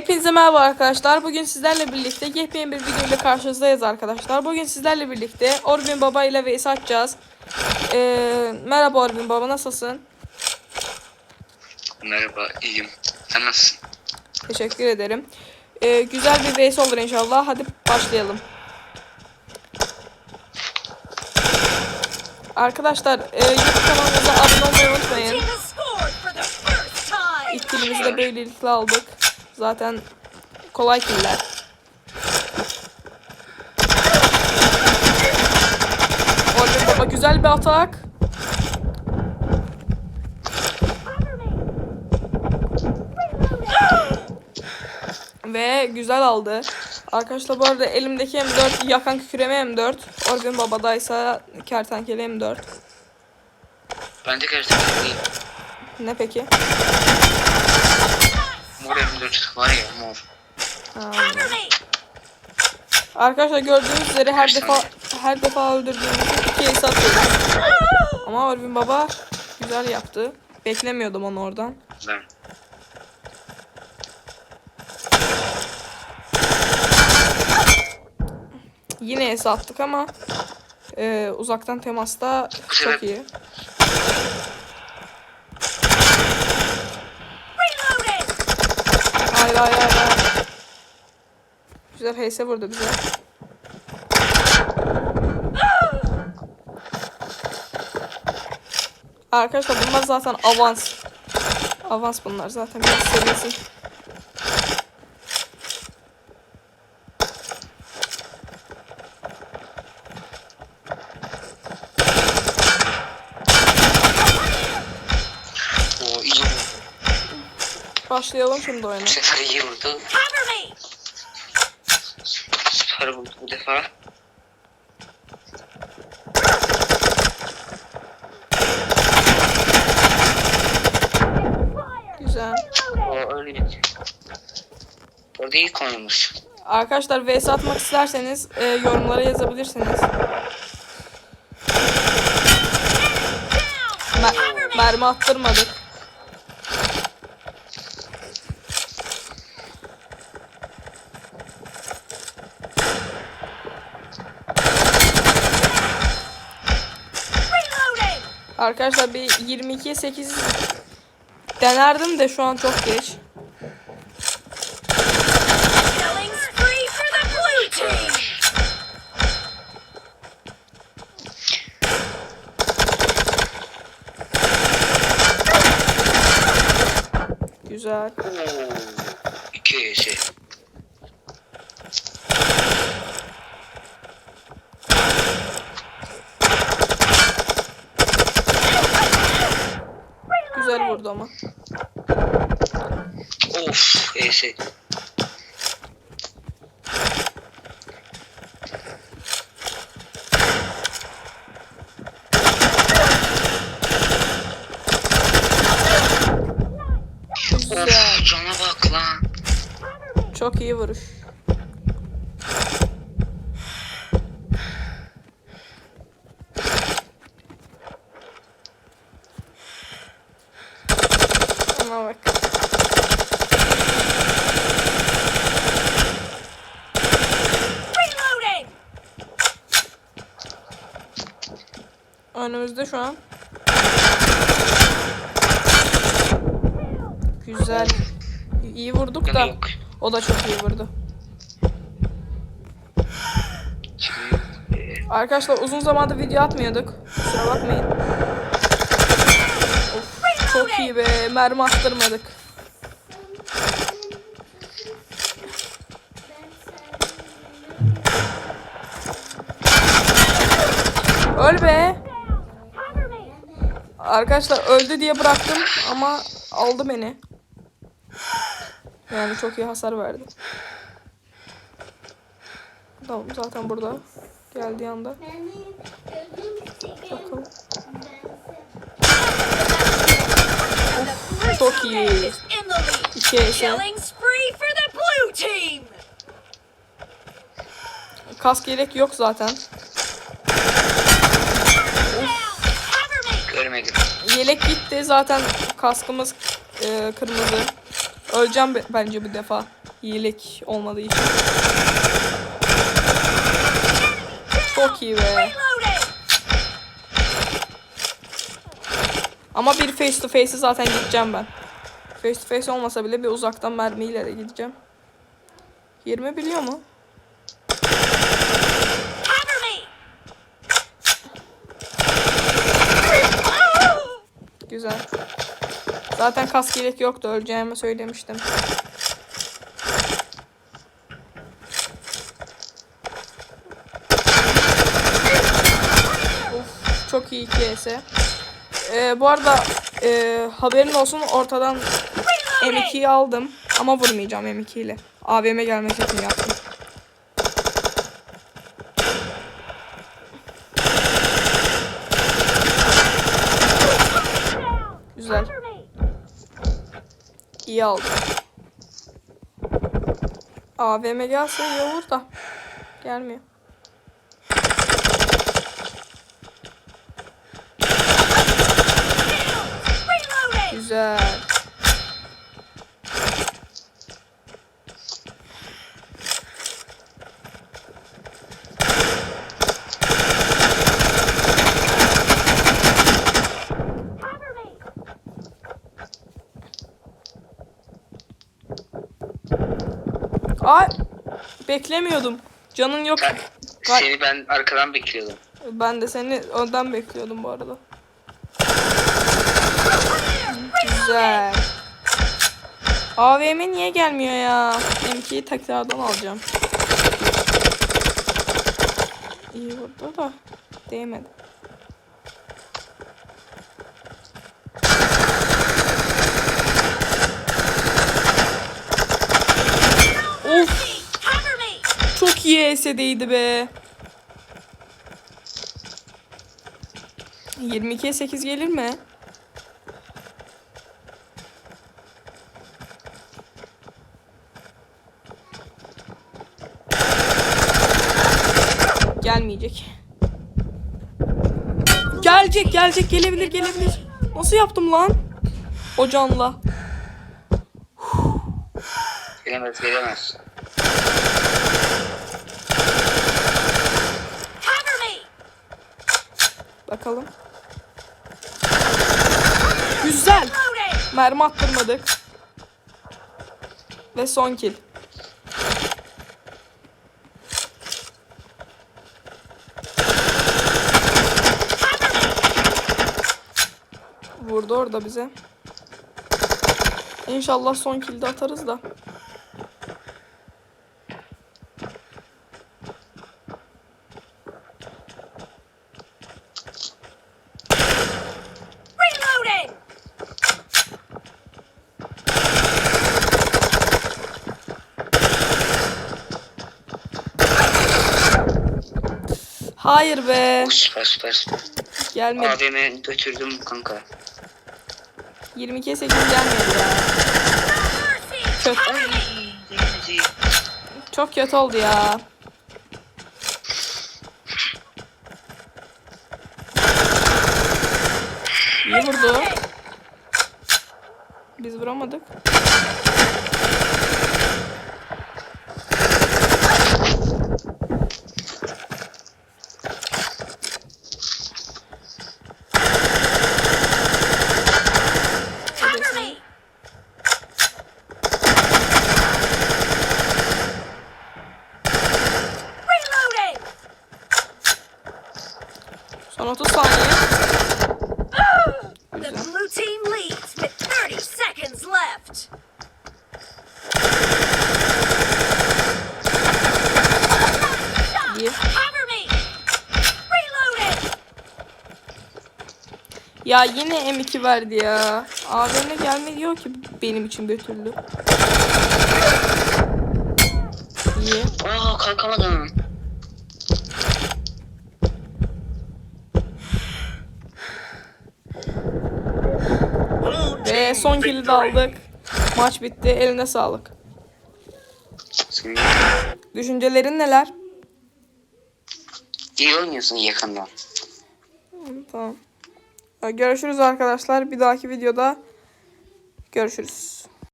Hepinize merhaba arkadaşlar. Bugün sizlerle birlikte yepyeni bir video ile karşınızdayız arkadaşlar. Bugün sizlerle birlikte Orbin Baba ile Veys açacağız. Ee, merhaba Orbin Baba nasılsın? Merhaba, iyiyim. Sen nasılsın? Teşekkür ederim. Ee, güzel bir Veys olur inşallah. Hadi başlayalım. Arkadaşlar e, YouTube kanalımıza abone olmayı unutmayın. İlk de böylelikle aldık. Zaten kolay killer. Orbin Baba güzel bir atak. Ve güzel aldı. Arkadaşlar bu arada elimdeki M4 yakan kükreme M4. Orbin Baba'daysa kertenkele M4. Bence gerçekten değil. Ne peki? Mor M4 var ya mor. Ha. Cover me. Arkadaşlar gördüğünüz üzere her defa her defa öldürdüğümüzde iki ace atıyoruz. Ama Orbin Baba güzel yaptı. Beklemiyordum onu oradan. Yine ace attık ama e, uzaktan temasta çok iyi. Hayır hayır. hayır. Güzel HS vurdu bize. Arkadaşlar bunlar zaten avans. Avans bunlar zaten bir seviyesi. O iyi vurdu. Başlayalım şimdi oyuna. Bu sefer iyi vurdu. Süper vurdu bu defa. Güzel. O öyle. Orada iyi konulmuş. Arkadaşlar vs atmak isterseniz e, yorumlara yazabilirsiniz. Mer- mermi attırmadık. Arkadaşlar bir 22'ye 8 denerdim de şu an çok geç. Güzel. Oo. İki şey. Güzel vurdu ama. Of, ES. Güzel. Of, cana bak lan. Çok iyi vuruş. Önümüzde şu an. Güzel. İyi vurduk da. O da çok iyi vurdu. Arkadaşlar uzun zamandır video atmıyorduk. Kusura bakmayın. Of, çok iyi be. Mermi attırmadık. Öl be. Arkadaşlar öldü diye bıraktım ama aldı beni. Yani çok iyi hasar verdi. Tamam zaten burada. Geldiği anda. Bakalım. Çok iyi. İki team. Kask yelek yok zaten. Yelek gitti zaten kaskımız e, kırmızı. Öleceğim be- bence bir defa. İyilik olmadığı için. Çok iyi be. Ama bir face to face'e zaten gideceğim ben. Face to face olmasa bile bir uzaktan mermiyle de gideceğim. 20 biliyor mu? Güzel. Zaten kask yelek yoktu. Öleceğimi söylemiştim. Of, çok iyi KS. Ee, bu arada e, haberin olsun ortadan M2'yi aldım. Ama vurmayacağım M2 ile. AVM gelmesi için yaptım. Güzel. İyi aldım. AVM gelse iyi olur da. Gelmiyor. Güzel. Beklemiyordum. Canın yok. Ben, Vay. seni ben arkadan bekliyordum. Ben de seni önden bekliyordum bu arada. Güzel. AVM niye gelmiyor ya? M2'yi tekrardan alacağım. İyi vurdu da değmedi. Of Cover me! çok iyi ES'deydi be. 22'ye 8 gelir mi? Gelmeyecek. Gelecek, gelecek, gelebilir, gelebilir. Nasıl yaptım lan? O canla. Gelemez gelemez. Bakalım. Güzel. Mermi attırmadık. Ve son kill. Vurdu orada bize. İnşallah son kill'de atarız da. Hayır be. Süper süper. Gelmedi. AVM götürdüm kanka. 22'ye 8 gelmedi ya. Gelmedi. Çok kötü oldu ya. İyi vurdu. Biz vuramadık. Son 30 saniye. The blue team leads with 30 seconds left. Ya yine M2 verdi ya. AVM gelmiyor ki benim için bir türlü. İyi. Aa kalkamadım. Son kill'i de aldık. Maç bitti. Eline sağlık. Düşüncelerin neler? iyi oynuyorsun yakından. Tamam. Görüşürüz arkadaşlar. Bir dahaki videoda görüşürüz.